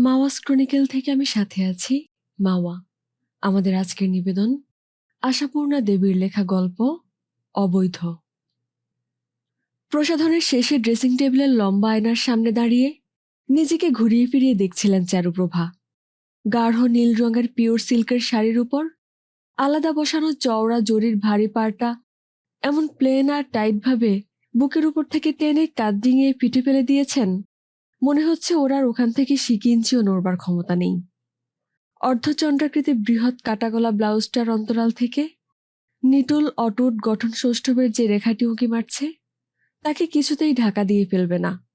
মাওয়াস ক্রনিকেল থেকে আমি সাথে আছি, মাওয়া। আমাদের আজকের নিবেদন, আশাপূর্ণা দেবীর লেখা গল্প, অবৈধ। প্রসাধনের শেষে ড্রেসিং টেবিলের লম্বা আয়নার সামনে দাঁড়িয়ে নিজেকে ঘুরিয়ে ফিরিয়ে দেখছিলেন চারুপ্রভা। গাঢ় নীল রঙের পিওর সিল্কের শাড়ির উপর আলাদা বসানো চওড়া জরির ভারী পাড়টা এমন প্লেন আর টাইটভাবে বুকের উপর থেকে টেনে কাঁদ ডিঙিয়ে পিঠে ফেলে দিয়েছেন মনে হচ্ছে ওর ওখান থেকে সিকি ইঞ্চিও নড়বার ক্ষমতা নেই। অর্ধচন্দ্রাকৃতি বৃহৎ কাটাগলা ব্লাউজটার অন্তরাল থেকে নিটুল, অটুট গঠন সৌষ্ঠবের যে রেখাটি উঁকি মারছে, তাকে কিছুতেই ঢাকা দিয়ে ফেলবে না।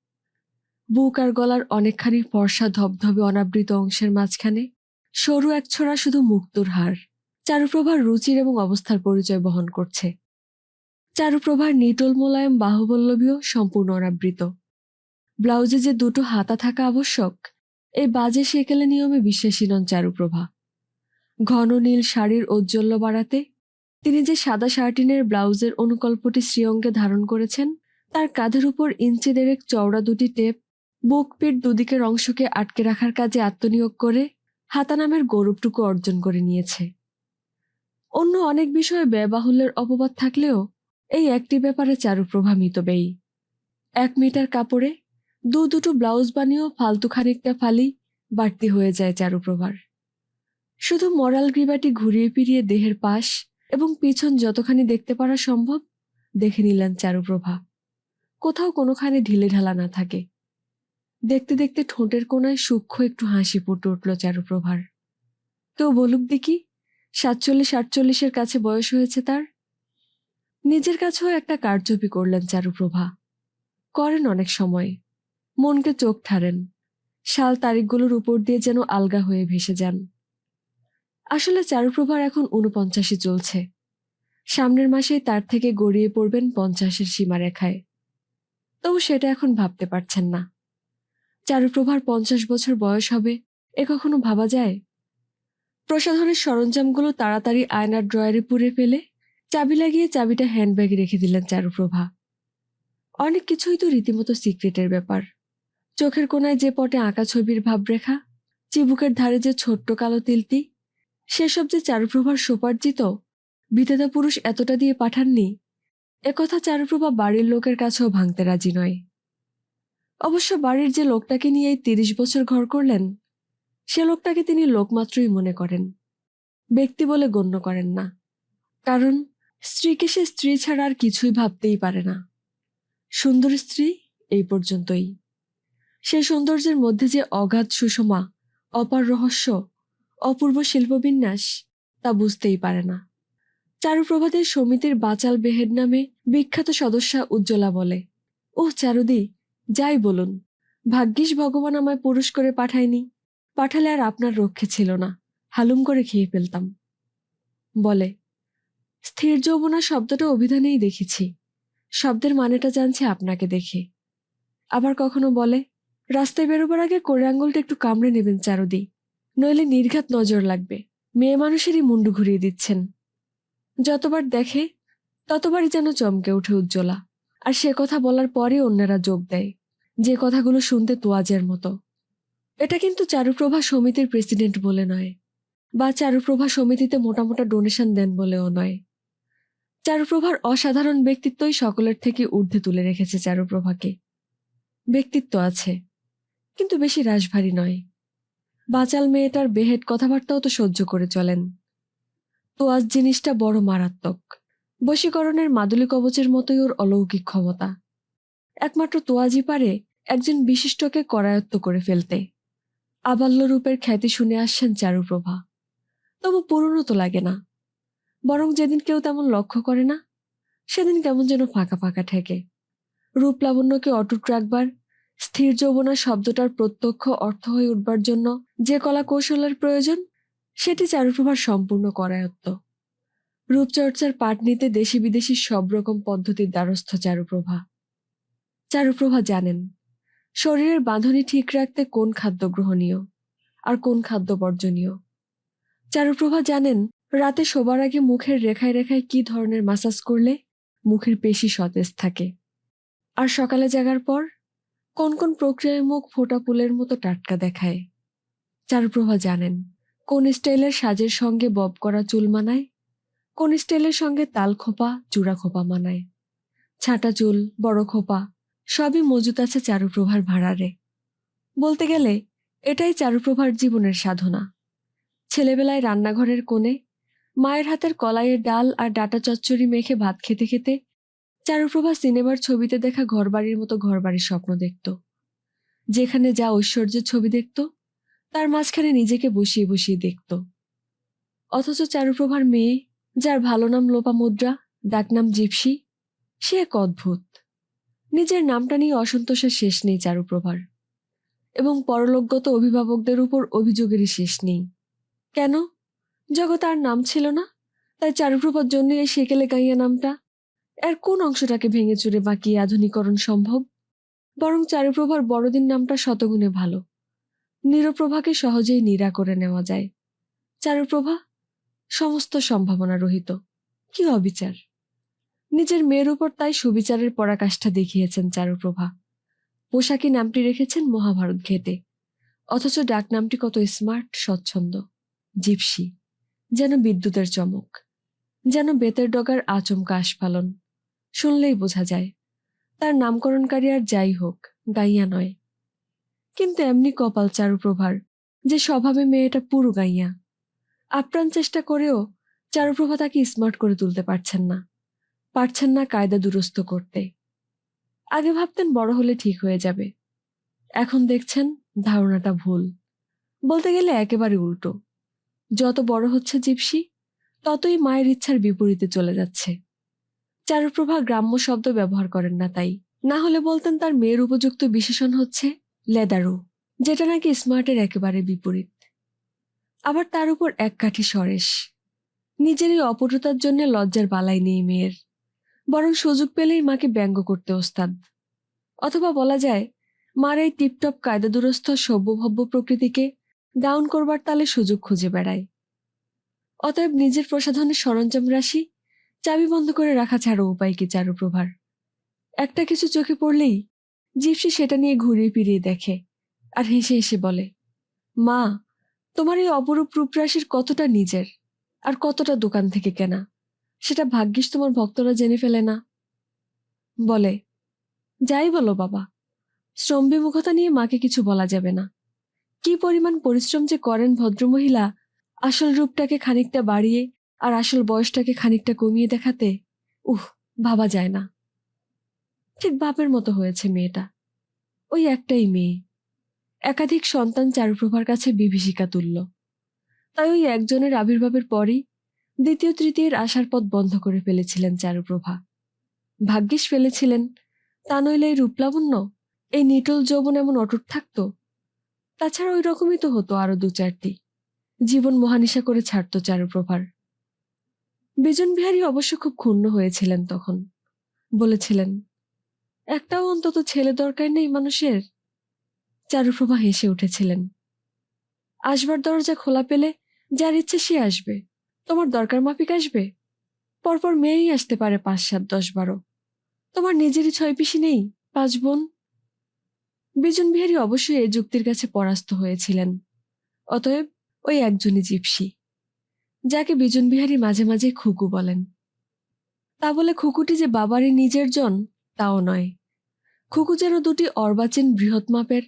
বুক আর গলার অনেকখানি ফর্সা, ধবধবে, অনাবৃত অংশের মাঝখানে সরু এক ছড়া শুধু মুক্তোর হার চারুপ্রভার রুচির এবং অবস্থার পরিচয় বহন করছে। চারুপ্রভার নিটল মোলায়েম বাহুবল্লবীও সম্পূর্ণ অনাবৃত। ব্লাউজে যে দুটো হাতা থাকা আবশ্যক এই বাজে সেকেলে নিয়মে বিশ্বাসী নন চারুপ্রভা। ঘন নীল শাড়ির ঔজ্জ্বল্য বাড়াতে তিনি যে সাদা শার্টিনের ব্লাউজের অনুকল্পটি শ্রীঅঙ্গে ধারণ করেছেন, তার কাঁধের উপর ইঞ্চি দেড়েক চওড়া দুটি টেপ, বুক পিঠ দুদিকের অংশকে আটকে রাখার কাজে আত্মনিয়োগ করে হাতা নামের গৌরবটুকু অর্জন করে নিয়েছে। অন্য অনেক বিষয়ে ব্যয়বাহুল্যের অপবাদ থাকলেও এই একটি ব্যাপারে চারুপ্রভা মিতব্যয়ী এক মিটার কাপড়ে দু দুটো ব্লাউজ বানিয়েও ফালতু খানিকটা ফালি বাড়তি হয়ে যায় চারুপ্রভার। শুধু মরাল গ্রীবাটি ঘুরিয়ে ফিরিয়ে দেহের পাশ এবং পিছন যতখানি দেখতে পারা সম্ভব দেখে নিলেন চারুপ্রভা। কোথাও কোনোখানে ঢিলে ঢালা না থাকে। দেখতে দেখতে ঠোঁটের কোনায় সূক্ষ্ম একটু হাসি ফুটে উঠল চারুপ্রভার। কেউ বলুক দেখি, সাতচল্লিশ আটচল্লিশের কাছে বয়স হয়েছে তার? নিজের কাছেও একটা কারচুপি করলেন চারুপ্রভা। করেন অনেক সময়। মনকে চোখ ঠারেন সাল তারিখগুলোর উপর দিয়ে যেন আলগা হয়ে ভেসে যান। আসলে চারুপ্রভার এখন উনপঞ্চাশই চলছে। সামনের মাসেই তার থেকে গড়িয়ে পড়বেন পঞ্চাশের সীমারেখায়। তবু সেটা এখন ভাবতে পারছেন না। চারুপ্রভার পঞ্চাশ বছর বয়স হবে, এ কখনো ভাবা যায়? প্রসাধনের সরঞ্জামগুলো তাড়াতাড়ি আয়নার ড্রয়ারে পুরে ফেলে চাবি লাগিয়ে চাবিটা হ্যান্ডব্যাগে রেখে দিলেন চারুপ্রভা। অনেক কিছুই তো রীতিমতো সিক্রেটের ব্যাপার। চোখের কোনায় যে পটে আঁকা ছবির ভাবরেখা, চিবুকের ধারে যে ছোট্ট কালো তিলটি সেসব যে চারুপ্রভার সোপার্জিত, বিধেতা পুরুষ এতটা দিয়ে পাঠাননি একথা চারুপ্রভা বাড়ির লোকের কাছেও ভাঙতে রাজি নয়। অবশ্য বাড়ির যে লোকটাকে নিয়ে এই তিরিশ বছর ঘর করলেন, সে লোকটাকে তিনি লোকমাত্রই মনে করেন। ব্যক্তি বলে গণ্য করেন না। কারণ স্ত্রীকে সে স্ত্রী ছাড়া আর কিছুই ভাবতেই পারে না। সুন্দর স্ত্রী এই পর্যন্তই। সেই সৌন্দর্যের মধ্যে যে অগাধ সুষমা, অপার রহস্য, অপূর্ব শিল্পবিন্যাস, তা বুঝতেই পারে না। চারুপ্রভাতের সমিতির বাচাল বেহেড নামে বিখ্যাত সদস্যা উজ্জ্বলা বলে, ওহ, চারুদি, যাই বলুন, ভাগ্যিস ভগবান আমায় পুরুষ করে পাঠায়নি। পাঠালে আর আপনার রক্ষে ছিল না, হালুম করে খেয়ে ফেলতাম। বলে, স্থির যৌবনা শব্দটা অভিধানেই দেখেছি। শব্দের মানেটা জানছে আপনাকে দেখে। আবার কখনো বলে রাস্তায় বেরোবার আগে কোরে আঙ্গুলটা একটু কামড়ে নেবেন, চারদি। নইলে নির্ঘাত নজর লাগবে। মেয়ে মানুষেরই মুন্ডু ঘুরিয়ে দিচ্ছেন। যতবার দেখে, ততবারই যেন চমকে ওঠে উজ্জ্বলা। আর সে কথা বলার পরে অন্যরা যোগ দেয়। যে কথাগুলো শুনতে তোয়াজের মতো। এটা কিন্তু চারুপ্রভা সমিতির প্রেসিডেন্ট বলে নয়। বা চারুপ্রভা সমিতিতে মোটা মোটা ডোনেশন দেন বলেও নয়। চারুপ্রভার অসাধারণ ব্যক্তিত্বই সকলের থেকে ঊর্ধ্বে তুলে রেখেছে চারুপ্রভাকে। ব্যক্তিত্ব আছে। কিন্তু বেশি রাশভারী নয়। বাচাল মেয়েটার বেহেড কথাবার্তাও তো সহ্য করে চলেন। তোয়াজ জিনিসটা বড় মারাত্মক। বশীকরণের মাদুলি কবচের মতোই ওর অলৌকিক ক্ষমতা। একমাত্র তোয়াজি পারে একজন বিশিষ্টকে করায়ত্ত করে ফেলতে। আবাল্য রূপের খ্যাতি শুনে আসছেন চারুপ্রভা। তবু পুরনো তো লাগে না। বরং যেদিন কেউ তেমন লক্ষ্য করে না, সেদিন কেমন যেন ফাঁকা ফাঁকা ঠেকে। রূপ লাবণ্যকে অটুট রাখবার স্থির যৌবনা শব্দটার প্রত্যক্ষ অর্থ হয়ে উঠবার জন্য যে কলা কৌশলের প্রয়োজন, সেটি চারুপ্রভার সম্পূর্ণ করায়ত্ত। রূপচর্চার পাঠ নিতে দেশি বিদেশি সব রকম পদ্ধতির দ্বারস্থ চারুপ্রভা। চারুপ্রভা জানেন, শরীরের বাঁধনি ঠিক রাখতে কোন খাদ্য গ্রহণীয় আর কোন খাদ্য বর্জনীয়। চারুপ্রভা জানেন, রাতে শোবার আগে মুখের রেখায় রেখায় কি ধরনের মাসাজ করলে মুখের পেশি সতেজ থাকে। আর সকালে জাগার পর কোন কোন প্রক্রিয়ায় মুখ ফোটা ফুলের মতো টাটকা দেখায়? চারুপ্রভা জানেন, কোন স্টাইলের সাজের সঙ্গে বব করা চুল মানায়? কোন স্টাইলের সঙ্গে তাল খোপা, চূড়া খোপা মানায়? ছাটা চুল, বড় খোপা, সবই মজুত আছে চারুপ্রভার ভাড়ারে। বলতে গেলে, এটাই চারুপ্রভার জীবনের সাধনা। ছেলেবেলায় রান্নাঘরের কোণে, মায়ের হাতের কলাইয়ের ডাল আর ডাটা চচ্চড়ি মেখে ভাত খেতে খেতে চারুপ্রভা সিনেমার ছবিতে দেখা ঘরবাড়ির মতো ঘরবাড়ির স্বপ্ন দেখত। যেখানে যা ঐশ্বর্যের ছবি দেখত, তার মাঝখানে নিজেকে বসিয়ে বসিয়ে দেখত। অথচ চারুপ্রভার মেয়ে, যার ভালো নাম লোপা লোপামুদ্রা ডাকনাম জিপসি, সে এক অদ্ভুত। নিজের নামটা নিয়ে অসন্তোষের শেষ নেই চারুপ্রভার। এবং পরলোকগত অভিভাবকদের উপর অভিযোগেরই শেষ নেই। কেন? জগৎ আর নাম ছিল না, তাই চারুপ্রভার জন্য এই সেকেলে গাইয়া নামটা এর কোন অংশটাকে ভেঙে চুরে বাঁকিয়ে আধুনিকরণ সম্ভব? বরং চারুপ্রভার বড়দিন নামটা শতগুণে ভালো। নিরপ্রভাকে সহজেই নিরা করে নেওয়া যায়। চারুপ্রভা, সমস্ত সম্ভাবনা রহিত। কি অবিচার? নিজের মেয়ের উপর তাই সুবিচারের পরাকাষ্ঠা দেখিয়েছেন চারুপ্রভা। পোশাকি নামটি রেখেছেন মহাভারত ঘেটে। অথচ ডাক নামটি কত স্মার্ট, স্বচ্ছন্দ। জিপসি। যেন বিদ্যুতের চমক। যেন বেতের ডগার আচমকা আস্ফালন। শুনলেই বোঝা যায়। তার নামকরণকারী আর যাই হোক, গাইয়া নয়। কিন্তু এমনি কপাল চারুপ্রভার, যে স্বভাবে মেয়েটা পুরো গাইয়া। আপ্রাণ চেষ্টা করেও চারুপ্রভা তাকে স্মার্ট করে তুলতে পারছেন না। পারছেন না কায়দা দুরস্ত করতে। আগে ভাবতেন বড় হলে ঠিক হয়ে যাবে। এখন দেখছেন ধারণাটা ভুল। বলতে গেলে একেবারে উল্টো। যত বড় হচ্ছে জিপসি, ততই মায়ের ইচ্ছার বিপরীতে চলে যাচ্ছে। চারুপ্রভা গ্রাম্য শব্দ ব্যবহার করেন না তাই। না হলে বলতেন তার মেয়ের উপযুক্ত বিশেষণ হচ্ছে লেদারো, যেটা নাকি স্মার্টের একেবারে বিপরীত। আবার তার উপর এক কাঠি সরেশ। নিজের এই অপরতার জন্য লজ্জার বালাই নেই মেয়ের। বরং সুযোগ পেলেই মাকে ব্যঙ্গ করতে ওস্তাদ। অথবা বলা যায়, মার এই টিপটপ কায়দাদুরস্থ সভ্যভব্য প্রকৃতিকে ডাউন করবার তালে সুযোগ খুঁজে বেড়ায়। অতএব নিজের প্রসাধনের সরঞ্জাম রাশি চাবি বন্ধ করে রাখা ছাড়া উপায় কি চারুপ্রভার একটা কিছু চোখে পড়লেই জিপসি সেটা নিয়ে ঘুরিয়ে ফিরিয়ে দেখে আর হেসে হেসে বলে, মা, তোমার এই অপরূপ রূপরাশির কতটা নিজের আর কতটা দোকান থেকে কেনা? সেটা ভাগ্যিস তোমার ভক্তরা জেনে ফেলে না। বলে, যাই বলো বাবা শ্রম বিমুখতা নিয়ে মাকে কিছু বলা যাবে না। কি পরিমাণ পরিশ্রম যে করেন ভদ্রমহিলা, আসল রূপটাকে খানিকটা বাড়িয়ে আর আসল বয়সটাকে খানিকটা কমিয়ে দেখাতে, উহ, ভাবা যায় না। ঠিক বাপের মতো হয়েছে মেয়েটা। ওই একটাই মেয়ে। একাধিক সন্তান চারুপ্রভার কাছে বিভীষিকা তুল্য। তাই ওই একজনের আবির্ভাবের পরই দ্বিতীয় তৃতীয়ের আসার পথ বন্ধ করে ফেলেছিলেন চারুপ্রভা। ভাগ্যিস ফেলেছিলেন। তা নইলে এই রূপলাবণ্য, এই নিটল যৌবন এমন অটুট থাকত? তাছাড়া ওই রকমই তো হতো আরও দু চারটি জীবন মহানিশা করে ছাড়তো চারুপ্রভার। বিজন বিহারী অবশ্য খুব ক্ষুণ্ণ হয়েছিলেন তখন। বলেছিলেন, একটাও অন্তত ছেলে দরকার নেই মানুষের। চারুপ্রভা হেসে উঠেছিলেন, আসবার দরজা খোলা পেলে যার ইচ্ছে সে আসবে। তোমার দরকার মাফিক আসবে। পরপর মেয়েই আসতে পারে পাঁচ সাত দশ বারো। তোমার নিজেরই ছয় পিসি নেই, পাঁচ বোন। বিজন বিহারী অবশ্যই এই যুক্তির কাছে পরাস্ত হয়েছিলেন, অতএব ওই একজনই জিপসি। যাকে বিজন বিহারী মাঝে মাঝে খুকু বলেন। তা বলে খুকুটি যে বাবারই নিজের জন, তাও নয়। খুকু যেন দুটি অর্বাচীন বৃহৎ মাপের,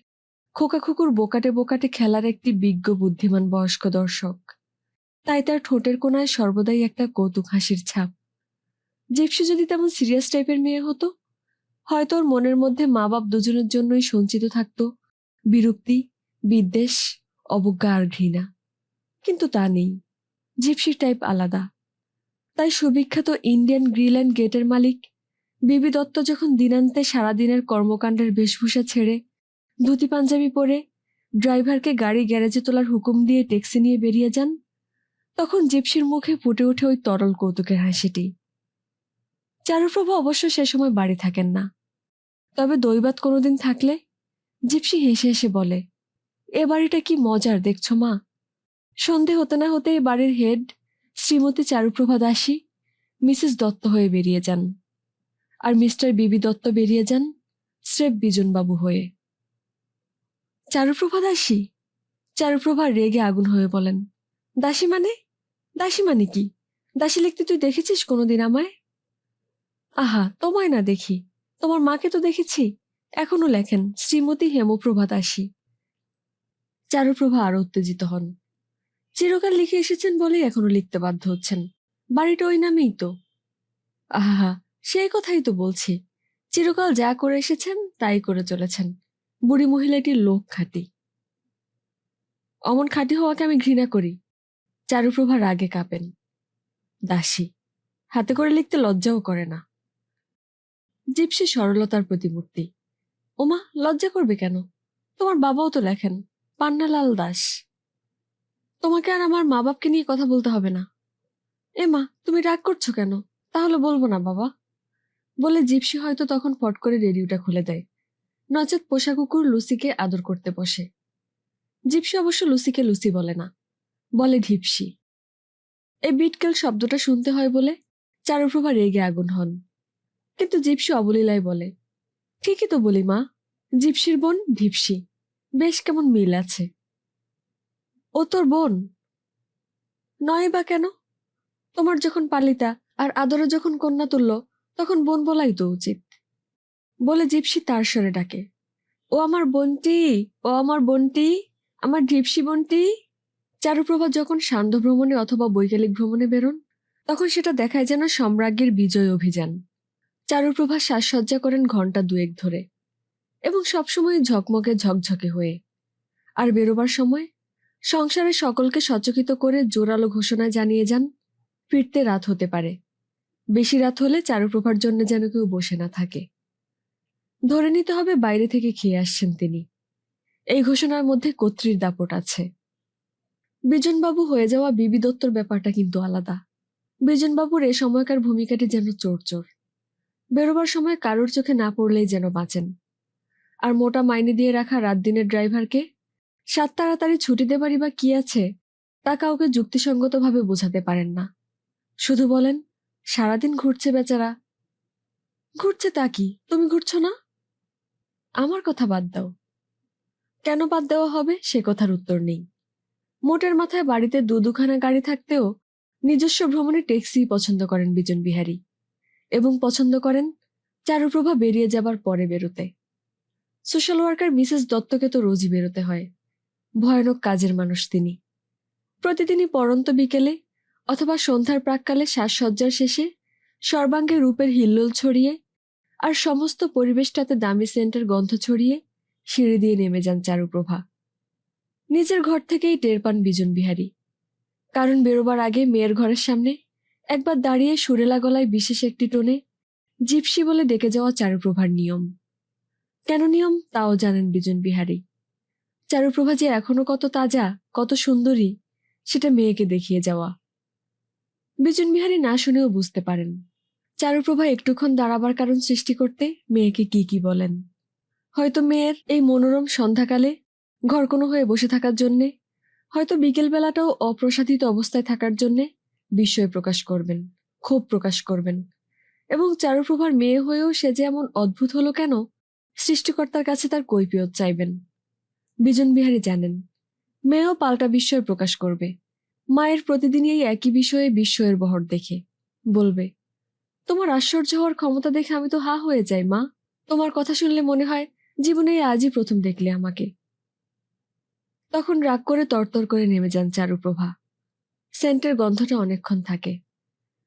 খোকা খুকুর বোকাটে বোকাটে খেলার একটি বিজ্ঞ বুদ্ধিমান বয়স্ক দর্শক। তাই তার ঠোঁটের কোনায় সর্বদাই একটা কৌতুক হাসির ছাপ। জিপসি যদি তেমন সিরিয়াস টাইপের মেয়ে হতো, হয়তো ওর মনের মধ্যে মা বাপ দুজনের জন্যই সঞ্চিত থাকত বিরক্তি, বিদ্বেষ, অবজ্ঞা আর ঘৃণা। কিন্তু তা নেই। জিপসির টাইপ আলাদা। তাই সুবিখ্যাত ইন্ডিয়ান গ্রিল্যান্ড গেটের মালিক বিবি দত্ত যখন দিনান্তে সারাদিনের কর্মকাণ্ডের বেশভূষা ছেড়ে ধুতি পাঞ্জাবি পরে ড্রাইভারকে গাড়ি গ্যারেজে তোলার হুকুম দিয়ে ট্যাক্সি নিয়ে বেরিয়ে যান, তখন জিপসির মুখে ফুটে ওঠে ওই তরল কৌতুকের হাসিটি। চারুপ্রভা অবশ্য সে সময় বাড়ি থাকেন না। তবে দৈবাত কোনোদিন থাকলে জিপসি হেসে হেসে বলে, এ বাড়িটা কি মজার দেখছ মা? সন্ধে হতে না হতে বাড়ির হেড, শ্রীমতী চারুপ্রভা দাসী, মিসেস দত্ত হয়ে বেরিয়ে যান। আর মিস্টার বিবি দত্ত বেরিয়ে যান, স্রেফ বিজনবাবু হয়ে। চারুপ্রভা দাসী? চারুপ্রভা রেগে আগুন হয়ে বলেন, দাসী মানে? দাসী মানে কি? দাসী লিখতে তুই দেখেছিস কোনোদিন আমায়? আহা, তোমায় না দেখি। তোমার মাকে তো দেখেছি। এখনও লেখেন, শ্রীমতী হেমপ্রভা দাসী। চারুপ্রভা আরও উত্তেজিত হন। চিরকাল লিখে এসেছেন বলেই এখনও লিখতে বাধ্য হচ্ছেন। বাড়িটা ওই নামেই তো। আহা সেই কথাই তো বলছি। চিরকাল যা করে এসেছেন, তাই করে চলেছেন। বুড়ি মহিলাটির লোক খাঁটি। অমন খাঁটি হওয়াকে আমি ঘৃণা করি। চারুপ্রভা রাগে কাঁপেন। দাসী, হাতে করে লিখতে লজ্জাও করে না। জিপসি সরলতার প্রতিমূর্তি। ওমা, লজ্জা করবে কেন? তোমার বাবাও তো লেখেন, পান্নালাল দাস। তোমাকে আর আমার মা বাপকে নিয়ে কথা বলতে হবে না। এ মা, তুমি রাগ করছ কেন? তাহলে বলব না, বাবা। বলে জিপসি হয়তো তখন ফট করে রেডিওটা খুলে দেয়। নচেত পোষা কুকুর লুসিকে আদর করতে বসে। জিপসি অবশ্য লুসিকে লুসি বলে না। বলে ঢিপসি। এই বিটকেল শব্দটা শুনতে হয় বলে চারুপ্রভা রেগে আগুন হন। কিন্তু জিপসি অবলীলায় বলে, ঠিকই তো বলি মা। জিপসির বোন ঢিপসি। বেশ কেমন মিল আছে। ও তোর বোন? নয় বা কেন? তোমার যখন পালিতা আর আদরে যখন কন্যা তুলল তখন বোন বলাই তো উচিত। বলে জিপসি তার স্বরে ডাকে। ও আমার বোনটি, ও আমার বোনটি, আমার ঢিপসি বোনটি। চারুপ্রভা যখন সান্ধ্য ভ্রমণে অথবা বৈকালিক ভ্রমণে বেরোন, তখন সেটা দেখায় যেন সম্রাজ্ঞের বিজয় অভিযান। চারুপ্রভা সাজসজ্জা করেন ঘণ্টা দুয়েক ধরে এবং সবসময় ঝকমকে ঝকঝকে হয়ে। আর বেরোবার সময় সংসারের সকলকে সচকিত করে জোরালো ঘোষণায় জানিয়ে যান, ফিরতে রাত হতে পারে। বেশি রাত হলে চারুপ্রভার জন্য যেন কেউ বসে না থাকে। ধরে নিতে হবে বাইরে থেকে খেয়ে আসছেন তিনি। এই ঘোষণার মধ্যে কর্ত্রীর দাপট আছে। বিজনবাবু হয়ে যাওয়া বিবি দত্তর ব্যাপারটা কিন্তু আলাদা। বিজনবাবুর এ সময়কার ভূমিকাটি যেন চোর চোর বেরোবার সময় কারোর চোখে না পড়লেই যেন বাঁচেন। আর মোটা মাইনে দিয়ে রাখা রাত দিনের ড্রাইভারকে সাত তাড়াতাড়ি ছুটি দেবারই বা কি আছে, তা কাউকে যুক্তিসঙ্গতভাবে বোঝাতে পারেন না। শুধু বলেন, সারাদিন ঘুরছে বেচারা। ঘুরছে তা কি? তুমি ঘুরছো না? আমার কথা বাদ দাও। কেন বাদ দেওয়া হবে? সে কথার উত্তর নেই। মোটের মাথায় বাড়িতে দু দুখানা গাড়ি থাকতেও নিজস্ব ভ্রমণে ট্যাক্সি পছন্দ করেন বিজন বিহারী এবং পছন্দ করেন চারুপ্রভা বেরিয়ে যাবার পরে বেরোতে। সোশ্যাল ওয়ার্কার মিসেস দত্তকে তো রোজই বেরোতে হয়। ভয়ানক কাজের মানুষ তিনি। প্রতিদিনই পরন্ত বিকেলে অথবা সন্ধ্যার প্রাককালে সাজসজ্জার শেষে সর্বাঙ্গে রূপের হিল্লোল ছড়িয়ে আর সমস্ত পরিবেশটাতে দামি সেন্টের গন্ধ ছড়িয়ে সিঁড়ি দিয়ে নেমে যান চারুপ্রভা। নিজের ঘর থেকেই টের পান বিজন বিহারী। কারণ বেরোবার আগে মেয়ের ঘরের সামনে একবার দাঁড়িয়ে সুরেলা গলায় বিশেষ একটি টোনে জিপসি বলে ডেকে যাওয়া চারুপ্রভার নিয়ম। কেন নিয়ম? তাও জানেন বিজন বিহারী। চারুপ্রভা যে এখনও কত তাজা, কত সুন্দরী, সেটা মেয়েকে দেখিয়ে যাওয়া। বিজন বিহারী না শুনেও বুঝতে পারেন। চারুপ্রভা একটুক্ষণ দাঁড়াবার কারণ সৃষ্টি করতে মেয়েকে কি কি বলেন? হয়তো মেয়ের এই মনোরম সন্ধ্যাকালে ঘর কোনো হয়ে বসে থাকার জন্যে, হয়তো বিকেলবেলাটাও অপ্রসাদিত অবস্থায় থাকার জন্যে বিস্ময় প্রকাশ করবেন, ক্ষোভ প্রকাশ করবেন। এবং চারুপ্রভার মেয়ে হয়েও সে যে এমন অদ্ভুত হলো কেন, সৃষ্টিকর্তার কাছে তার কৈপিয়ত চাইবেন। বিজন বিহারী জানেন, মেয়েও পাল্টা বিস্ময় প্রকাশ করবে। মায়ের প্রতিদিনই এই একই বিষয়ে বিস্ময়ের বহর দেখে। বলবে, তোমার আশ্চর্য হওয়ার ক্ষমতা দেখে আমি তো হা হয়ে যাই, মা। তোমার কথা শুনলে মনে হয় জীবনে আজই প্রথম দেখলে আমাকে। তখন রাগ করে তরতর করে নেমে যান চারুপ্রভা। সেন্টের গন্ধটা অনেকক্ষণ থাকে।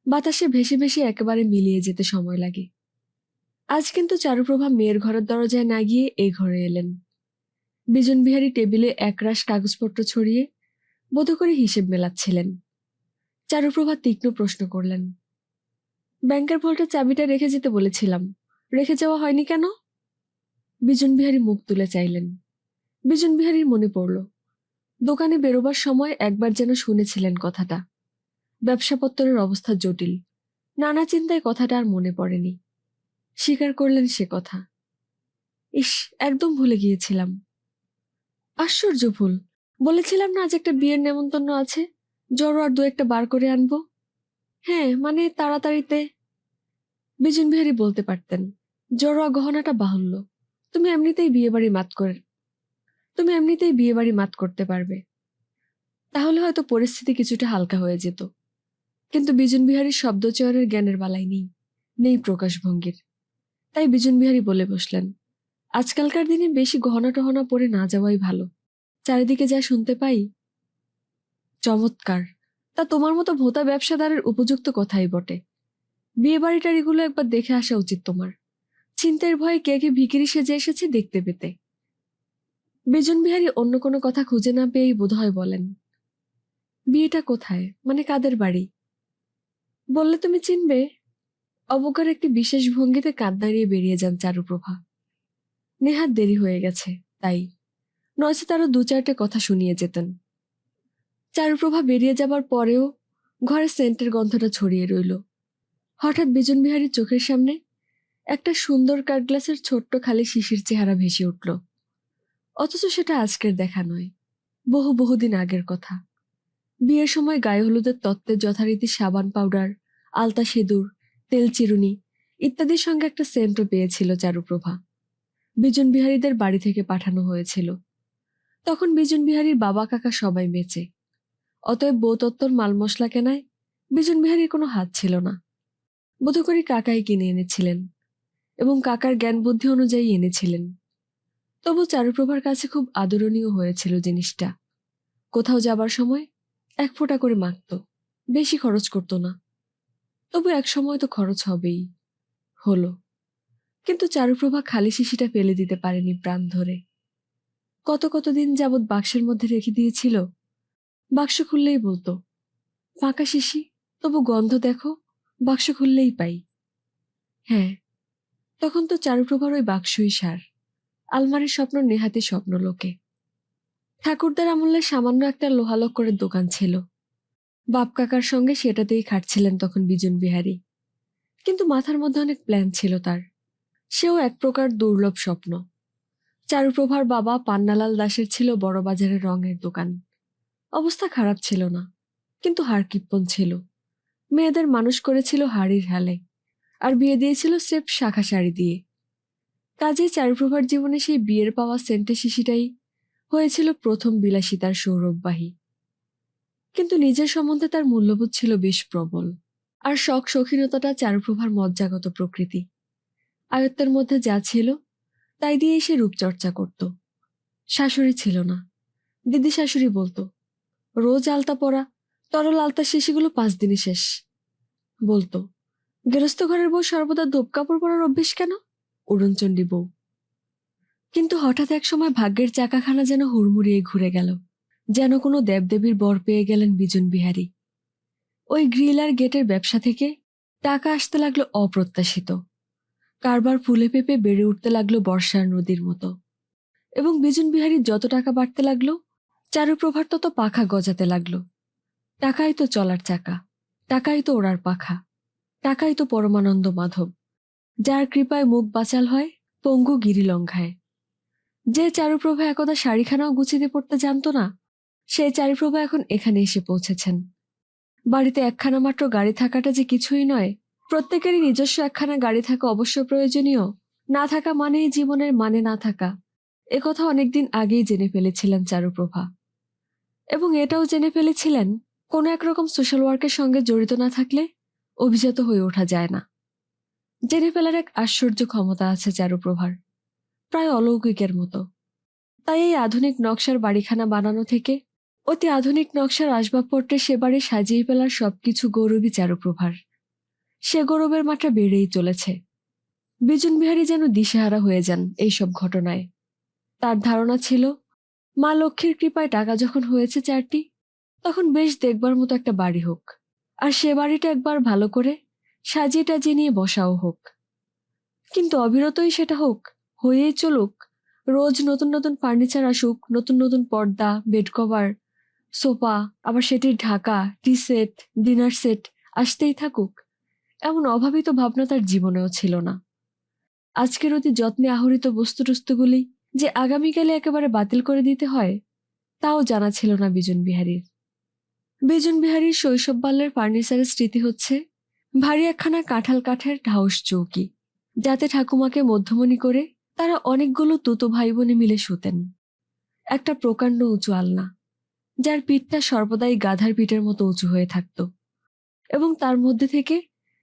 বাতাসে ভেসে ভেসে একেবারে মিলিয়ে যেতে সময় লাগে। আজ কিন্তু চারুপ্রভা মেয়ের ঘরের দরজায় না গিয়ে এই ঘরে এলেন। বিজন বিহারী টেবিলে একরাশ কাগজপত্র ছড়িয়ে বোধ করে হিসেব মেলাচ্ছিলেন। চারুপ্রভা তীক্ষ্ণ প্রশ্ন করলেন, ব্যাংকের ভোল্টের চাবিটা রেখে যেতে বলেছিলাম। রেখে যাওয়া হয়নি কেন? বিজন বিহারী মুখ তুলে চাইলেন। বিজন বিহারীর মনে পড়ল, দোকানে বেরোবার সময় একবার যেন শুনেছিলেন কথাটা। ব্যবসাপত্রের অবস্থা জটিল। নানা চিন্তায় কথাটা আর মনে পড়েনি। স্বীকার করলেন সে কথা। ইস, একদম ভুলে গিয়েছিলাম। আশ্চর্য ভুল। বলেছিলাম না আজ একটা বিয়ের নেমন্তন্ন আছে? জড়ো আর দু একটা বার করে আনব। হ্যাঁ মানে তাড়াতাড়িতে। বিজন বিহারী বলতে পারতেন জড়োয়া গহনাটা বাহুল্য। তুমি এমনিতেই বিয়ে বাড়ি মাত করে, তুমি এমনিতেই বিয়ে বাড়ি মাত করতে পারবে। তাহলে হয়তো পরিস্থিতি কিছুটা হালকা হয়ে যেত। কিন্তু বিজন বিহারীর শব্দচয়নের জ্ঞানের বালাই নেই নেই প্রকাশভঙ্গির। তাই বিজন বিহারী বলে বসলেন আজকালকার দিনে বেশি গহনা টহনা পরে না যাওয়াই ভালো। চারিদিকে যা শুনতে পাই, চমৎকার। তা তোমার মতো ভোতা ব্যবসাদারের উপযুক্ত কথাই বটে। বিয়ে বাড়ি টাড়িগুলো একবার দেখে আসা উচিত তোমার। চিন্তার ভয়ে কে কে ভিকিরি সেজে এসেছে দেখতে পেতে। বিজন বিহারী অন্য কোনো কথা খুঁজে না পেয়েই বোধহয় বলেন, বিয়েটা কোথায়? মানে কাদের বাড়ি? বললে তুমি চিনবে, অবকার একটি বিশেষ ভঙ্গিতে কাঁদ দাঁড়িয়ে বেরিয়ে যান চারুপ্রভা। নেহাত দেরি হয়ে গেছে, তাই। নয়সে তারও দু চারটে কথা শুনিয়ে যেতেন। চারুপ্রভা বেরিয়ে যাবার পরেও ঘরে সেন্টের গন্ধটা ছড়িয়ে রইল। হঠাৎ বিজন বিহারীর চোখের সামনে একটা সুন্দর কাঠগ্লাসের ছোট্ট খালি শিশির চেহারা ভেসে উঠল। অথচ সেটা আজকের দেখা নয়, বহু বহুদিন আগের কথা। বিয়ের সময় গায়ে হলুদের তত্ত্বের যথারীতি সাবান পাউডার, আলতা সিঁদুর, তেল চিরুনি ইত্যাদির সঙ্গে একটা সেন্টও পেয়েছিল চারুপ্রভা। বিজন বিহারীদের বাড়ি থেকে পাঠানো হয়েছিল। তখন বিজন বিহারীর বাবা কাকা সবাই বেঁচে। অতএব বৌতত্ত্বর মাল মশলা কেনায় বিজন বিহারীর কোনো হাত ছিল না। বোধ করি কাকাই কিনে এনেছিলেন এবং কাকার জ্ঞান বুদ্ধি অনুযায়ী এনেছিলেন। তবু চারুপ্রভার কাছে খুব আদরণীয় হয়েছিল জিনিসটা। কোথাও যাবার সময় এক ফোঁটা করে মাখত, বেশি খরচ করতো না। তবু এক সময় তো খরচ হবেই, হলো। কিন্তু চারুপ্রভা খালি শিশিটা ফেলে দিতে পারেনি প্রাণ ধরে। কত কত দিন যাবৎ বাক্সের মধ্যে রেখে দিয়েছিল। বাক্স খুললেই বলতো, ফাঁকা শিশি, তবু গন্ধ দেখো, বাক্স খুললেই পাই। হ্যাঁ তখন তো চারুপ্রভার ওই বাক্সই সার, আলমারির স্বপ্ন নেহাতি স্বপ্ন লোকে। ঠাকুরদার আমলে সামান্য একটা লোহালক্করের দোকান ছিল। বাপ কাকার সঙ্গে সেটাতেই খাটছিলেন তখন বিজন বিহারী। কিন্তু মাথার মধ্যে অনেক প্ল্যান ছিল তার। সেও এক প্রকার দুর্লভ স্বপ্ন। চারুপ্রভার বাবা পান্নালাল দাসের ছিল বড় বাজারের রঙের দোকান। অবস্থা খারাপ ছিল না, কিন্তু হাড়কিপ্পন ছিল। মেয়েদের মানুষ করেছিল হাড়ির হালে, আর বিয়ে দিয়েছিল স্রেফ শাখা শাড়ি দিয়ে। কাজেই চারুপ্রভার জীবনে সেই বিয়ের পাওয়া সেন্টে শিশিটাই হয়েছিল প্রথম বিলাসিতার সৌরভবাহী। কিন্তু নিজের সম্বন্ধে তার মূল্যবোধ ছিল বেশ প্রবল, আর শখ শৌখিনতাটা চারুপ্রভার মজ্জাগত প্রকৃতি। আয়ত্তের মধ্যে যা ছিল, তাই দিয়ে সে রূপচর্চা করত। শাশুড়ি ছিল না। দিদি শাশুড়ি বলতো, রোজ আলতা পরা, তরল আলতা শিশিগুলো পাঁচ দিনে শেষ। বলতো, গেরস্ত ঘরের বউ সর্বদা ধোপ কাপড় পরার অভ্যেস কেন? উড়নচণ্ডী বউ। কিন্তু হঠাৎ এক সময় ভাগ্যের চাকাখানা যেন হুড়মুড়িয়ে ঘুরে গেল, যেন কোনো দেবদেবীর বর পেয়ে গেলেন বিজন বিহারী। ওই গ্রিল আর গেটের ব্যবসা থেকে টাকা আসতে লাগল অপ্রত্যাশিত। কারবার ফুলে পেঁপে বেড়ে উঠতে লাগল বর্ষার নদীর মতো। এবং বিজন বিহারীর যত টাকা বাড়তে লাগল, চারুপ্রভার তত পাখা গজাতে লাগল। টাকাই তো চলার চাকা, টাকাই তো ওড়ার পাখা, টাকাই তো পরমানন্দ মাধব। যার কৃপায় মুখ বাঁচাল হয়, পঙ্গু গিরিলঙ্ঘায়। যে চারুপ্রভা একদা শাড়িখানাও গুছিয়ে পড়তে জানতো না সেই চারুপ্রভা এখন এখানে এসে পৌঁছেছেন। বাড়িতে একখানা মাত্র গাড়ি থাকাটা যে কিছুই নয় প্রত্যেকেরই নিজস্ব একখানা গাড়ি থাকা অবশ্য প্রয়োজনীয়। না থাকা মানেই জীবনের মানে না থাকা। একথা অনেকদিন আগেই জেনে ফেলেছিলেন চারুপ্রভা। এবং এটাও জেনে ফেলেছিলেন, কোনো একরকম সোশ্যাল ওয়ার্কের সঙ্গে জড়িত না থাকলে অভিজাত হয়ে ওঠা যায় না। জেনে ফেলার এক আশ্চর্য ক্ষমতা আছে চারুপ্রভার, প্রায় অলৌকিকের মতো। তাই এই আধুনিক নকশার বাড়িখানা বানানো থেকে অতি আধুনিক নকশার আসবাবপত্রে সে বাড়ি সাজিয়ে ফেলার সবকিছু গৌরবী চারুপ্রভার। সে গৌরবের মাত্রা বেড়েই চলেছে। বিজন বিহারী যেন দিশেহারা হয়ে যান এইসব ঘটনায়। তার ধারণা ছিল, মা লক্ষ্মীর কৃপায় টাকা যখন হয়েছে চারটি, তখন বেশ দেখবার মতো একটা বাড়ি হোক। আর সে বাড়িটা একবার ভালো করে সাজিয়ে টাজিয়ে নিয়ে বসাও হোক। কিন্তু অবিরতই সেটা হোক, হয়েই চলুক, রোজ নতুন নতুন ফার্নিচার আসুক, নতুন নতুন পর্দা, বেড কভার, সোফা, আবার সেটির ঢাকা, টি সেট, ডিনার সেট, আসতেই থাকুক। এমন অভাবিত ভাবনা তার জীবনেও ছিল না। আজকের অতি যত্নে আহরিত বস্তুটস্তুগুলি যে আগামীকালে একেবারে বাতিল করে দিতে হয়, তাও জানা ছিল না বিজন বিহারীর। বিজন বিহারীর শৈশব বাল্যের ফার্নিচারের স্মৃতি হচ্ছে ভারী একখানা কাঁঠাল কাঠের ঢাউস চৌকি, যাতে ঠাকুমাকে মধ্যমণি করে তারা অনেকগুলো তুতো ভাই বোনে মিলে শুতেন। একটা প্রকাণ্ড উঁচু আলনা, যার পিঠটা সর্বদাই গাধার পিঠের মতো উঁচু হয়ে থাকত এবং তার মধ্যে থেকে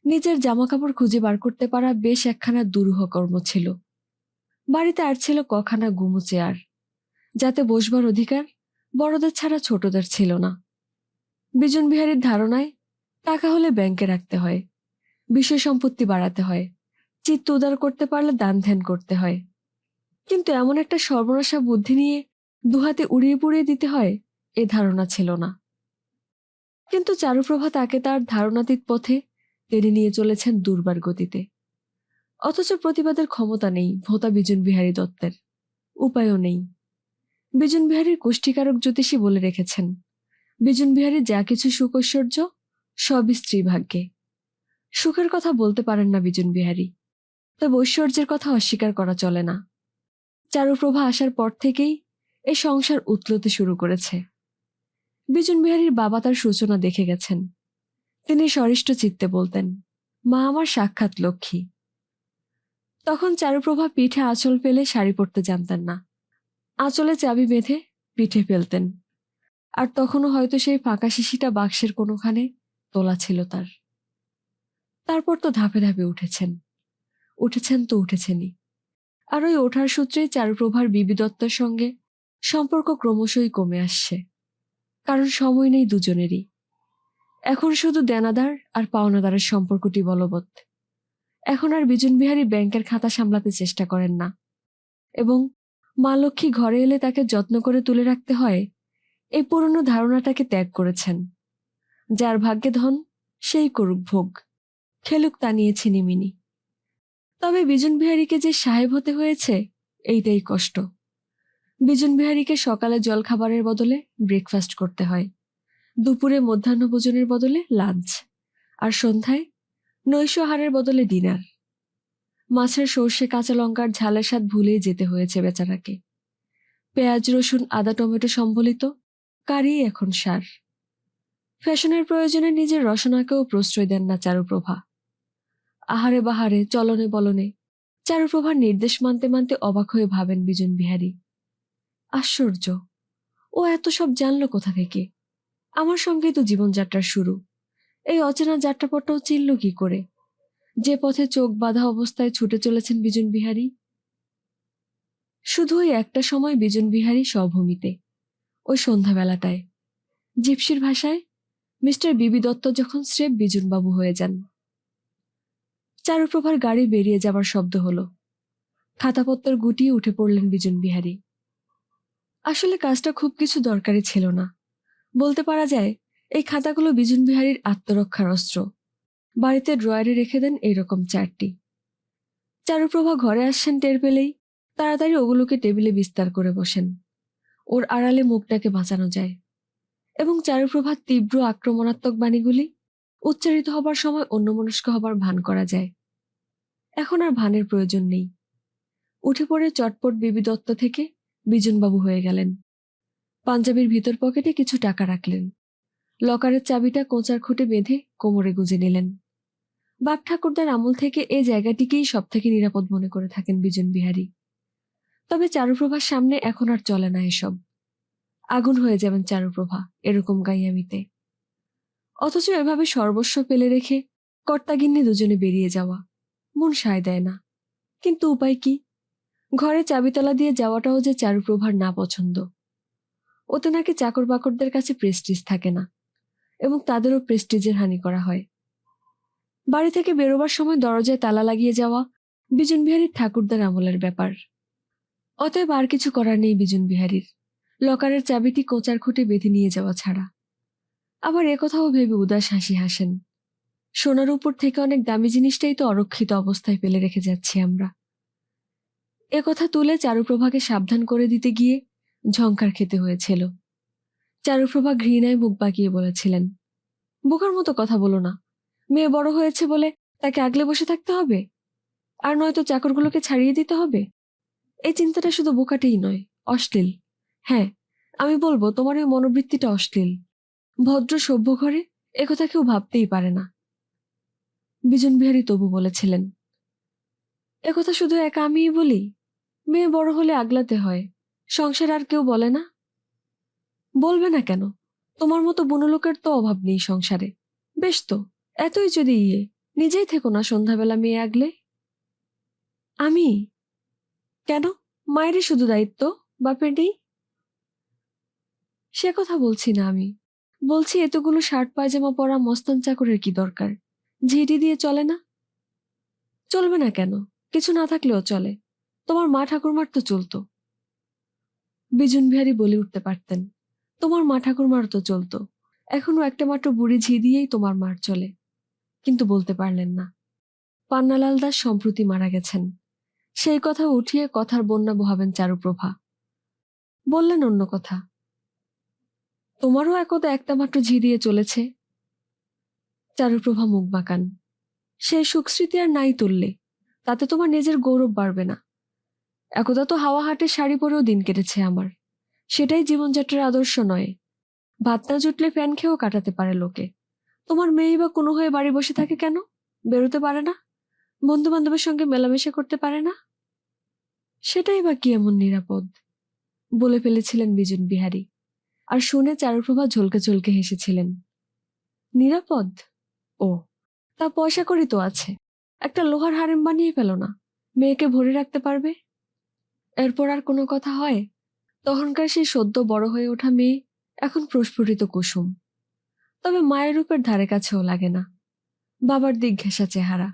নিজের জামাকাপড় খুঁজে বার করতে পারা বেশ একখানা দুরূহ কর্ম ছিল। বাড়িতে আর ছিল কখানা গুমু চেয়ার যাতে বসবার অধিকার বড়দের ছাড়া ছোটদের ছিল না। বিজন বিহারীর ধারণায় টাকা হলে ব্যাংকে রাখতে হয়, বিষয় সম্পত্তি বাড়াতে হয়, চিত্ত উদার করতে পারলে দান ধ্যান করতে হয়। কিন্তু এমন একটা সর্বনাশা বুদ্ধি নিয়ে দুহাতে উড়িয়ে পুড়িয়ে দিতে হয় এ ধারণা ছিল না। কিন্তু চারুপ্রভা তাকে তার ধারণাতীত পথে টেনে নিয়ে চলেছেন দুর্বার গতিতে। অথচ প্রতিবাদের ক্ষমতা নেই ভোতা বিজন বিহারী দত্তের। উপায়ও নেই। বিজন বিহারীর কুষ্টিকারক জ্যোতিষী বলে রেখেছেন, বিজন বিহারীর যা কিছু সুখ ঐশ্বর্য সবই স্ত্রী ভাগ্যে সুখের কথা বলতে পারেন না বিজন বিহারী, তবে ঐশ্বর্যের কথা অস্বীকার করা চলে না। চারুপ্রভা আসার পর থেকেই এ সংসার উতলতে শুরু করেছে। বিজন বিহারীর বাবা তার সূচনা দেখে গেছেন। তিনি সরিষ্ট চিত্তে বলতেন, মা আমার সাক্ষাৎ লক্ষ্মী। তখন চারুপ্রভা পিঠে আঁচল পেলে শাড়ি পরতে জানতেন না। আঁচলে চাবি বেঁধে পিঠে ফেলতেন। আর তখনও হয়তো সেই ফাঁকা শিশিটা বাক্সের কোনোখানে তোলা ছিল তার। তারপর তো ধাপে ধাপে উঠেছেন। উঠেছেন তো উঠেছেনই। আর ওই ওঠার সূত্রেই চারুপ্রভার বিবি দত্তের সঙ্গে সম্পর্ক ক্রমশই কমে আসছে। কারণ সময় নেই দুজনেরই। এখন শুধু দেনাদার আর পাওনাদারের সম্পর্কটি বলবৎ। এখন আর বিজন বিহারী ব্যাংকের খাতা সামলাতে চেষ্টা করেন না। এবং মা লক্ষ্মী ঘরে এলে তাকে যত্ন করে তুলে রাখতে হয়, এই পুরনো ধারণাটাকে ত্যাগ করেছেন। যার ভাগ্যে ধন, সেই করুক ভোগ। খেলুক তা নিয়ে ছিনিমিনি। তবে বিজন বিহারীকে যে সাহেব হতে হয়েছে, এইটাই কষ্ট। বিজন বিহারীকে সকালে জলখাবারের বদলে ব্রেকফাস্ট করতে হয়। দুপুরে মধ্যাহ্নভোজনের বদলে লাঞ্চ আর সন্ধ্যায় নৈশাহারের বদলে ডিনার মাছের সর্ষে কাঁচা লঙ্কার ঝালের স্বাদ ভুলেই যেতে হয়েছে বেচারাকে। পেঁয়াজ, রসুন, আদা, টমেটো সম্বলিত কারি এখন সার। ফ্যাশনের প্রয়োজনে নিজের রসনাকেও প্রশ্রয় দেন না চারুপ্রভা। আহারে বাহারে, চলনে বলনে চারুপ্রভার নির্দেশ মানতে মানতে অবাক হয়ে ভাবেন বিজন বিহারী। আশ্চর্য, ও এত সব জানলো কোথা থেকে? আমার সঙ্গেই তো জীবনযাত্রার শুরু। এই অচেনা যাত্রাপটটাও চিনল কি করে? যে পথে চোখ বাঁধা অবস্থায় ছুটে চলেছেন বিজন বিহারী। শুধু ওই একটা সময় বিজন বিহারী স্বভূমিতে, ওই সন্ধ্যাবেলাটায়। জিপসির ভাষায়, মিস্টার বিবি দত্ত যখন স্রেফ বিজনবাবু হয়ে যান। চারুপ্রভার গাড়ি বেরিয়ে যাবার শব্দ হলো। খাতাপত্তর গুটিয়ে উঠে পড়লেন বিজন বিহারী। আসলে কাজটা খুব কিছু দরকারি ছিল না। বলতে পারা যায়, এই খাতাগুলো বিজন বিহারীর আত্মরক্ষার অস্ত্র। বাড়িতে ড্রয়ারে রেখে দেন এইরকম চারটি। চারুপ্রভা ঘরে আসছেন টের পেলেই, তাড়াতাড়ি ওগুলোকে টেবিলে বিস্তার করে বসেন। ওর আড়ালে মুখটাকে বাঁচানো যায়। এবং চারুপ্রভার তীব্র আক্রমণাত্মক বাণীগুলি, উচ্চারিত হবার সময় অন্যমনস্ক হবার ভান করা যায়। এখন আর ভানের প্রয়োজন নেই। উঠে পড়ে চটপট বিবি দত্ত থেকে বিজনবাবু হয়ে গেলেন। পাঞ্জাবির ভিতর পকেটে কিছু টাকা রাখলেন। লকারের চাবিটা কোঁচার খুঁটে বেঁধে কোমরে গুঁজে নিলেন। বাপ ঠাকুরদার আমল থেকে এই জায়গাটিকেই সব থেকে নিরাপদ মনে করে থাকেন বিজন বিহারী। তবে চারুপ্রভার সামনে এখন আর চলে না এসব। আগুন হয়ে যাবেন চারুপ্রভা, এরকম গাইয়ামিতে। অথচ এভাবে সর্বস্ব ফেলে রেখে কর্তাগিন্নি দুজনে বেরিয়ে যাওয়া, মন সায় দেয় না। কিন্তু উপায় কি? ঘরে চাবিতলা দিয়ে যাওয়াটাও যে চারুপ্রভার না পছন্দ। ওতে নাকি চাকর বাকরদের কাছে প্রেস্টিজ থাকে না এবং তাদেরও প্রেস্টিজের হানি করা হয়। বাড়ি থেকে বেরোবার সময় দরজায় তালা লাগিয়ে যাওয়া বিজন বিহারীর ঠাকুরদার আমলের ব্যাপার। অতএব আর কিছু করার নেই বিজন বিহারীর। লকারের চাবিটি কোচার খুঁটে বেঁধে নিয়ে যাওয়া ছাড়া। আবার একথাও ভেবে উদাস হাসি হাসেন। সোনার উপর থেকে অনেক দামি জিনিসটাই তো অরক্ষিত অবস্থায় ফেলে রেখে যাচ্ছি আমরা। একথা তুলে চারুপ্রভাকে সাবধান করে দিতে গিয়ে ঝঙ্কার খেতে হয়েছিল। চারুপ্রভা ঘৃণায় মুখ বাঁকিয়ে বলেছিলেন, বোকার মতো কথা বলো না। মেয়ে বড় হয়েছে বলে তাকে আগলে বসে থাকতে হবে? আর নয়তো চাকরগুলোকে ছাড়িয়ে দিতে হবে? এই চিন্তাটা শুধু বোকাটেই নয়, অশ্লীল। হ্যাঁ আমি বলব তোমার ওই মনোবৃত্তিটা অশ্লীল। ভদ্র সভ্য ঘরে একথা কেউ ভাবতেই পারে না। বিজন বিহারী তবু বলেছিলেন একথা শুধু একা আমিই বলি। মেয়ে বড় হলে আগলাতে হয়। সংসার আর কেউ বলে না? বলবে না কেন? তোমার মতো বুনলোকের তো অভাব নেই সংসারে। বেশ তো, এতই যদি ইয়ে নিজেই থেকো না সন্ধ্যাবেলা মেয়ে আগলে। আমি? কেন? মায়েরই শুধু দায়িত্ব, বাপের নেই? সে কথা বলছি না আমি। বলছি এতগুলো শার্ট, পায়জামা পরা মস্তান চাকরের কি দরকার? ঝিটি দিয়ে চলে না? চলবে না কেন? কিছু না থাকলেও চলে। তোমার মা ঠাকুরমার তো চলতো। বিজুন বিহারী বলে উঠতে পারতেন, তোমার মা ঠাকুরমার তো চলতো। এখনও একটা মাত্র বুড়ি ঝি দিয়েই তোমার মার চলে। কিন্তু বলতে পারলেন না। পান্নালাল দাস সম্প্রতি মারা গেছেন। সেই কথা উঠিয়ে কথার বন্যা বহাবেন চারুপ্রভা। বললেন অন্য কথা, তোমারও একদা একটা মাত্র ঝি দিয়ে চলেছে? চারুপ্রভা মুখ বাঁকান সেই সুখস্মৃতি আর নাই তুললে, তাতে তোমার নিজের গৌরব বাড়বে না। একদা তো হাওয়া হাটে শাড়ি পরেও দিন কেটেছে আমার। সেটাই জীবনযাত্রার আদর্শ নয়। ভাত না জুটলে ফ্যান খেয়েও কাটাতে পারে লোকে। তোমার মেয়ে বা কোনো হয়ে বাড়ি বসে থাকে কেন? বেরোতে পারে না? বন্ধু বান্ধবের সঙ্গে মেলামেশা করতে পারে না? সেটাই বা কি এমন নিরাপদ? বলে ফেলেছিলেন বিজন বিহারী। আর শুনে চারুপ্রভা ঝলকে ঝলকে হেসেছিলেন। নিরাপদ? ও, তা পয়সা করি তো আছে। একটা লোহার হারেম বানিয়ে ফেলো না। মেয়েকে ভরে রাখতে পারবে? এরপর আর কোনো কথা হয়? তখনকার সেই সদ্য বড় হয়ে ওঠা মেয়ে এখন প্রস্ফুটিত কুসুম। তবে মায়ের রূপের ধারে কাছেও লাগে না। বাবার দিক ঘেঁষা চেহারা।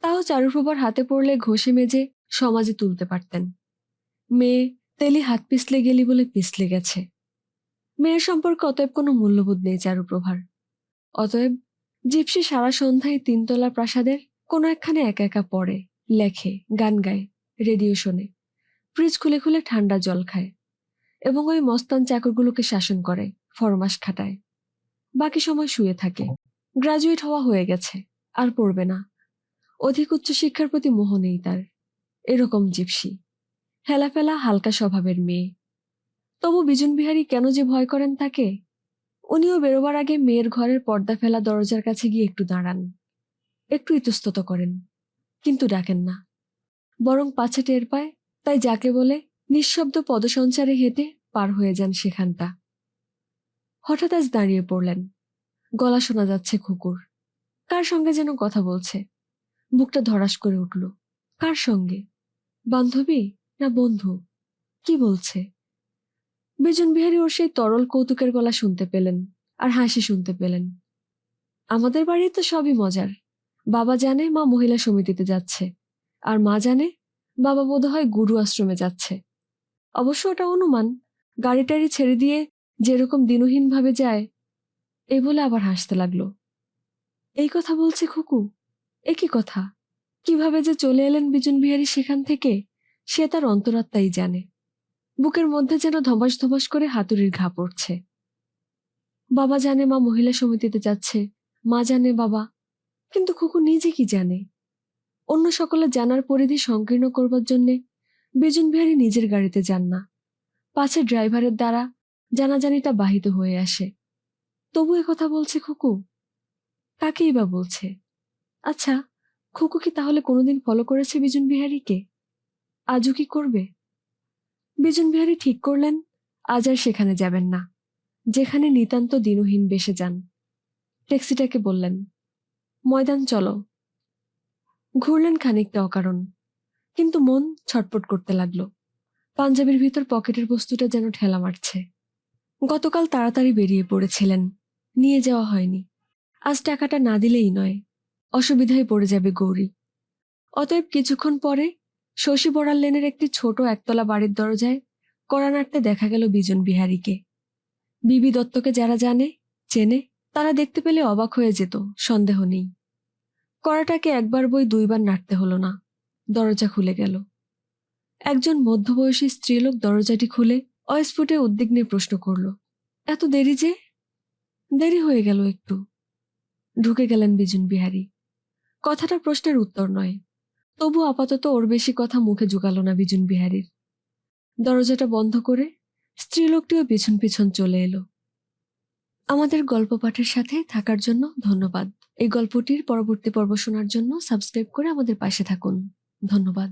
তাও চারুপ্রভার হাতে পড়লে ঘষে মেজে সমাজে তুলতে পারতেন। মেয়ে তেলি হাত পিছলে গেলি বলে পিছলে গেছে। মেয়ের সম্পর্কে অতএব কোনো মূল্যবোধ নেই চারুপ্রভার। অতএব জিপসি সারা সন্ধ্যায় তিনতলা প্রাসাদের কোনো একখানে একা একা পড়ে, লেখে, গান গায়, রেডিও শোনে। ফ্রিজ খুলে খুলে ঠান্ডা জল খায় এবং ওই মস্তান চাকরগুলোকে শাসন করে ফরমাস খাটায়। বাকি সময় শুয়ে থাকে। গ্রাজুয়েট হওয়া হয়ে গেছে, আর পড়বে না। অধিক উচ্চ শিক্ষার প্রতি মোহ নেই তার। এরকম জিপসি। হেলাফেলা হালকা স্বভাবের মেয়ে। তবু বিজন বিহারী কেন যে ভয় করেন তাকে? উনিও বেরোবার আগে মেয়ের ঘরের পর্দা ফেলা দরজার কাছে গিয়ে একটু দাঁড়ান। একটু ইতস্তত করেন। কিন্তু ডাকেন না। বরং পাছে টের পায় তাই যাকে বলে নিঃশব্দ পদসঞ্চারে হেঁটে পার হয়ে যান সেখানটা। হঠাৎ আজ দাঁড়িয়ে পড়লেন। গলা শোনা যাচ্ছে কুকুর। কার সঙ্গে যেন কথা বলছে? বুকটা ধরাস করে উঠল। কার সঙ্গে? বান্ধবী না বন্ধু? কি বলছে? বিজন বিহারী ওর সেই তরল কৌতুকের গলা শুনতে পেলেন আর হাসি শুনতে পেলেন। আমাদের বাড়ির তো সবই মজার। বাবা জানে মা মহিলা সমিতিতে যাচ্ছে। আর মা জানে বাবা বোধহয় গুরু আশ্রমে যাচ্ছে। অবশ্য ওটা অনুমান, গাড়ি টাড়ি ছেড়ে দিয়ে যেরকম দিনহীন ভাবে যায়, এ বলে আবার হাসতে লাগল। এই কথা বলছে খুকু, এ কি কথা? কীভাবে যে চলে এলেন বিজন বিহারী সেখান থেকে, সে তার অন্তরাত্মাই জানে। বুকের মধ্যে যেন ধবাস ধবাস করে হাতুড়ির ঘা পড়ছে। বাবা জানে মা মহিলা সমিতিতে যাচ্ছে, মা জানে বাবা, কিন্তু খুকু নিজে কি জানে? অন্য সকলে জানার পরিধি সংকীর্ণ করবার জন্যে বিজন বিহারী নিজের গাড়িতে যান না। পাছে ড্রাইভারের দ্বারা জানাজানিটা বাহিত হয়ে আসে। তবু কথা বলছে খুকু? কাকেই বা বলছে। আচ্ছা খুকু কি তাহলে কোনোদিন ফলো করেছে বিজন বিহারীকে? আজও কি করবে? বিজন বিহারী ঠিক করলেন, আজ আর সেখানে যাবেন না। যেখানে নিতান্ত দিনহীন বেসে যান। ট্যাক্সিটাকে বললেন, ময়দান চলো। ঘুরলেন খানিকটা অকারণ। কিন্তু মন ছটপট করতে লাগল। পাঞ্জাবির ভিতর পকেটের বস্তুটা যেন ঠেলা মারছে। গতকাল তাড়াতাড়ি বেরিয়ে পড়েছিলেন। নিয়ে যাওয়া হয়নি। আজ টাকাটা না দিলেই নয়। অসুবিধায় পড়ে যাবে গৌরী। অতএব কিছুক্ষণ পরে শশী বড়াল লেনের একটি ছোট একতলা বাড়ির দরজায় কড়া নাড়তে দেখা গেল বিজন বিহারীকে। বিবি দত্তকে যারা জানে, চেনে, তারা দেখতে পেলে অবাক হয়ে যেত, সন্দেহ নেই। কড়াটাকে একবার বই দুইবার নাড়তে হলো না। দরজা খুলে গেল। একজন মধ্যবয়সী স্ত্রীলোক দরজাটি খুলে অস্ফুটে উদ্বিগ্নে প্রশ্ন করল, এত দেরি যে? দেরি হয়ে গেল একটু। ঢুকে গেলেন বিজন বিহারী। কথাটা প্রশ্নের উত্তর নয়। তবু আপাতত ওর বেশি কথা মুখে জুগালো না বিজন বিহারীর। দরজাটা বন্ধ করে স্ত্রীলোকটিও পিছন পিছন চলে এলো। আমাদের গল্প পাঠের সাথে থাকার জন্য ধন্যবাদ। এই গল্পটির পরবর্তী পর্ব শোনার জন্য সাবস্ক্রাইব করে আমাদের পাশে থাকুন। ধন্যবাদ।